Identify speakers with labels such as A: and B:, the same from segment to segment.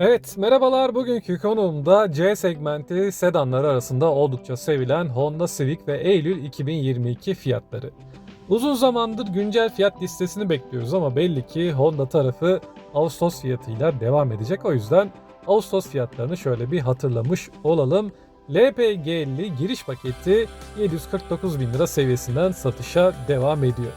A: Evet, merhabalar. Bugünkü konuğumda C segmenti sedanları arasında oldukça sevilen Honda Civic ve Eylül 2022 fiyatları. Uzun zamandır güncel fiyat listesini bekliyoruz ama belli ki Honda tarafı Ağustos fiyatıyla devam edecek. O yüzden Ağustos fiyatlarını şöyle bir hatırlamış olalım. LPG50 giriş paketi 749 bin lira seviyesinden satışa devam ediyor.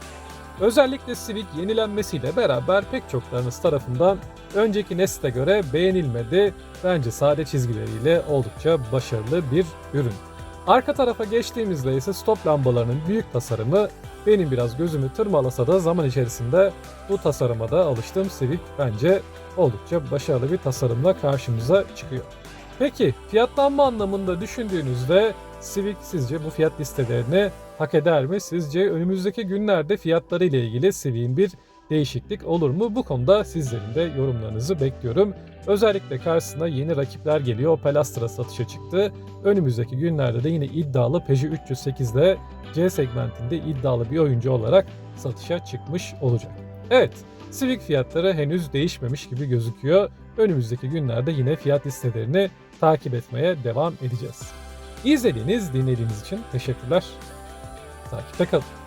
A: Özellikle Civic yenilenmesiyle beraber pek çoklarınız tarafından önceki nesle göre beğenilmedi. Bence sade çizgileriyle oldukça başarılı bir ürün. Arka tarafa geçtiğimizde ise stop lambalarının büyük tasarımı benim biraz gözümü tırmalasa da zaman içerisinde bu tasarıma da alıştım. Civic bence oldukça başarılı bir tasarımla karşımıza çıkıyor. Peki fiyatlanma anlamında düşündüğünüzde Civic sizce bu fiyat listelerini hak eder mi? Sizce önümüzdeki günlerde fiyatları ile ilgili Civic'in bir değişiklik olur mu? Bu konuda sizlerin de yorumlarınızı bekliyorum. Özellikle karşısına yeni rakipler geliyor. Opel Astra satışa çıktı. Önümüzdeki günlerde de yine iddialı Peugeot 308'de C segmentinde iddialı bir oyuncu olarak satışa çıkmış olacak. Evet, Civic fiyatları henüz değişmemiş gibi gözüküyor. Önümüzdeki günlerde yine fiyat listelerini takip etmeye devam edeceğiz. İzlediğiniz, dinlediğiniz için teşekkürler. Takipte kalın.